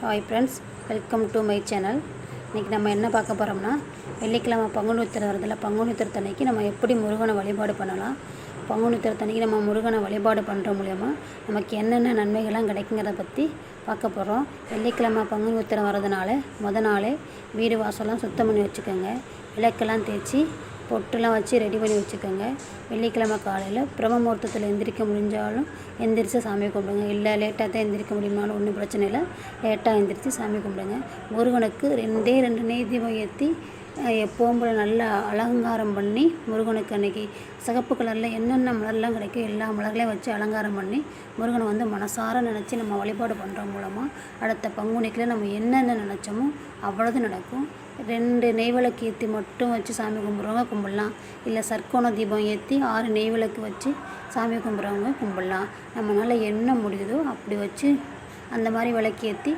Hi friends welcome to my channel இன்றைக்கி நம்ம என்ன பார்க்க போகிறோம்னா வெள்ளிக்கிழமை பங்குனி உத்திரம் வரதில் பங்குனி உத்திரத்தன்னைக்கு நம்ம எப்படி முருகனை வழிபாடு பண்ணலாம்? பங்குனி உத்திரத்தன்னைக்கு நம்ம முருகனை வழிபாடு பண்ணுற மூலயமா நமக்கு என்னென்ன நன்மைகள்லாம் கிடைக்குங்கிறத பற்றி பார்க்க போகிறோம் வெள்ளிக்கிழமை பங்குனி உத்திரம் வரதுனால முத நாளே வீடு வாசல்லாம் சுத்தம் பண்ணி வச்சுக்கோங்க. விளக்கெல்லாம் தேய்ச்சி பொட்டுலாம் வச்சு ரெடி பண்ணி வச்சுக்கோங்க. வெள்ளிக்கிழமை காலையில் பிரம்ம முகூர்த்தத்தில் எந்திரிக்க முடிஞ்சாலும் எந்திரிச்சு சாமி கும்பிடுங்க. இல்லை லேட்டாக தான் எந்திரிக்க முடியுமாலும் ஒன்றும் பிரச்சனை இல்லை. லேட்டாக எந்திரிச்சு சாமி கும்பிடுங்க. முருகனுக்கு ரெண்டே ரெண்டு நெய் தீபம் ஏற்றி எப்பவும் போல நல்லா அலங்காரம் பண்ணி முருகனுக்கு அன்னைக்கு சிகப்பு கலரில் என்னென்ன மலர்லாம் கிடைக்கும் எல்லா மலர்களையும் வச்சு அலங்காரம் பண்ணி முருகனை வந்து மனசார நினச்சி நம்ம வழிபாடு பண்ணுறது மூலமாக அடுத்த பங்குனிக்கில் நம்ம என்னென்ன நினச்சோமோ அவ்வளோது நடக்கும். ரெண்டு நெய்விளக்கு ஏற்றி மட்டும் வச்சு சாமி கும்பிட்றவங்க கும்பிட்லாம். இல்லை சர்க்கோண தீபம் ஏற்றி ஆறு நெய்விளக்கு வச்சு சாமி கும்பிட்றவங்க கும்பிட்லாம். நம்மளால் என்ன முடியுதோ அப்படி வச்சு அந்த மாதிரி விளக்கு ஏற்றி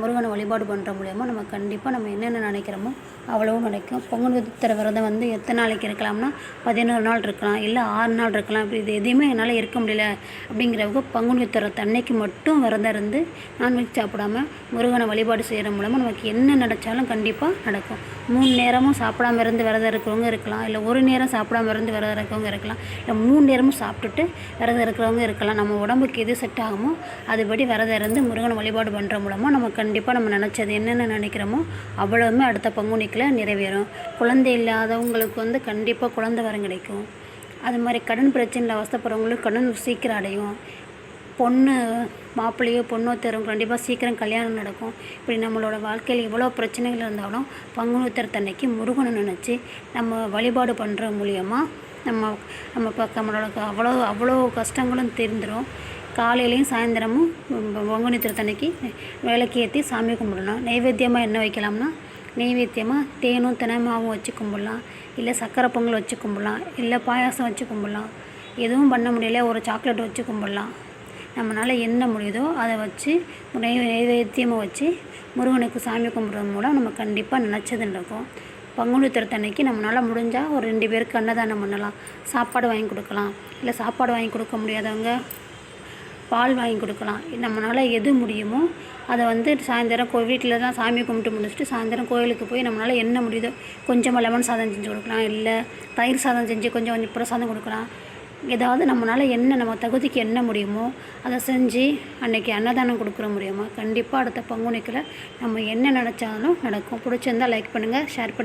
முருகனை வழிபாடு பண்ணுற மூலயமா நம்ம கண்டிப்பாக நம்ம என்னென்ன நினைக்கிறோமோ அவ்வளவும் நினைக்கும் பொங்கல் உத்திர விரதம் வந்து எத்தனை நாளைக்கு இருக்கலாம்னா பதினோரு நாள் இருக்கலாம் இல்லை ஆறு நாள் இருக்கலாம். இப்படி இது எதையுமே என்னால் இருக்க முடியல அப்படிங்கிறவங்க பங்குனி உத்திரத்து அன்னைக்கு மட்டும் விரதம் இருந்து நான்வெஜ் சாப்பிடாம முருகனை வழிபாடு செய்கிற மூலமாக நமக்கு என்ன நினச்சாலும் கண்டிப்பாக நடக்கும். மூணு நேரமும் சாப்பிடாம இருந்து விரதம் இருக்கிறவங்க இருக்கலாம் இல்லை ஒரு நேரம் சாப்பிடாம இருந்து விரதம் இருக்கிறவங்க இருக்கலாம் இல்லை மூணு நேரமும் சாப்பிட்டுட்டு விரதம் இருக்கிறவங்க இருக்கலாம். நம்ம உடம்புக்கு எது செட் ஆகுமோ அதுபடி விரதம் இருந்து முருகனை வழிபாடு பண்ணுற மூலமாக நம்ம கண்டிப்பாக நம்ம நினச்சது என்னென்ன நினைக்கிறோமோ அவ்வளவுமே அடுத்த பங்குனிக்கில் நிறைவேறும். குழந்தை இல்லாதவங்களுக்கு வந்து கண்டிப்பாக குழந்தை வரம் கிடைக்கும். அது மாதிரி கடன் பிரச்சனையில் அவஸ்தைப்படுறவங்களுக்கு கடன் சீக்கிரம் அடையும். பொண்ணு மாப்பிள்ளையோ பொண்ணோ தரும் கண்டிப்பாக சீக்கிரம் கல்யாணம் நடக்கும். இப்படி நம்மளோட வாழ்க்கையில் எவ்வளோ பிரச்சனைகள் இருந்தாலும் பங்குனி தன்னைக்கு முருகனை நினச்சி நம்ம வழிபாடு பண்ணுற மூலியமாக நம்ம நம்ம நம்மளோட அவ்வளோ அவ்வளோ கஷ்டங்களும் தெரிந்துடும் காலையிலையும் சாயந்தரமும் பொங்கனி உத்திரத்தன்னைக்கு விளக்கு ஏற்றி சாமி கும்பிடலாம். நைவேத்தியமாக என்ன வைக்கலாம்னா நெய்வேத்தியமாக தேனும் தினமாவும் வச்சு கும்பிடலாம். இல்லை சக்கரை பொங்கல் வச்சு கும்பிடலாம். இல்லை பாயாசம் வச்சு கும்பிடலாம். எதுவும் பண்ண முடியல ஒரு சாக்லேட் வச்சு கும்பிடலாம். நம்மளால் என்ன முடியுதோ அதை வச்சு நெய் நைவேத்தியமாக வச்சு முருகனுக்கு சாமி கும்பிட்றது மூலம் நம்ம கண்டிப்பாக நினச்சது நடக்கும். பங்குனி திருத்தன்னைக்கு நம்மளால் முடிஞ்சால் ஒரு ரெண்டு பேருக்கு அன்னதானம் பண்ணலாம். சாப்பாடு வாங்கி கொடுக்கலாம். இல்லை சாப்பாடு வாங்கி கொடுக்க முடியாதவங்க பால் வாங்கி கொடுக்கலாம். நம்மளால் எது முடியுமோ அதை வந்து சாயந்தரம் கோ வீட்டில் தான் சாமி கும்பிட்டு முடிச்சுட்டு சாயந்தரம் கோயிலுக்கு போய் நம்மளால் என்ன முடியுதோ கொஞ்சமாக லெமன் சாதம் செஞ்சு கொடுக்கலாம். இல்லை தயிர் சாதம் செஞ்சு கொஞ்சம் கொஞ்சம் பிரசாதம் கொடுக்கலாம். ஏதாவது நம்மளால் என்ன நம்ம தகுதிக்கு என்ன முடியுமோ அதை செஞ்சு அன்னைக்கு அன்னதானம் கொடுக்குற முடியுமா கண்டிப்பாக அடுத்த பங்குனிக்கில் நம்ம என்ன நினச்சாலும் நடக்கும். பிடிச்சிருந்தா லைக் பண்ணுங்கள் ஷேர் பண்ணுங்கள்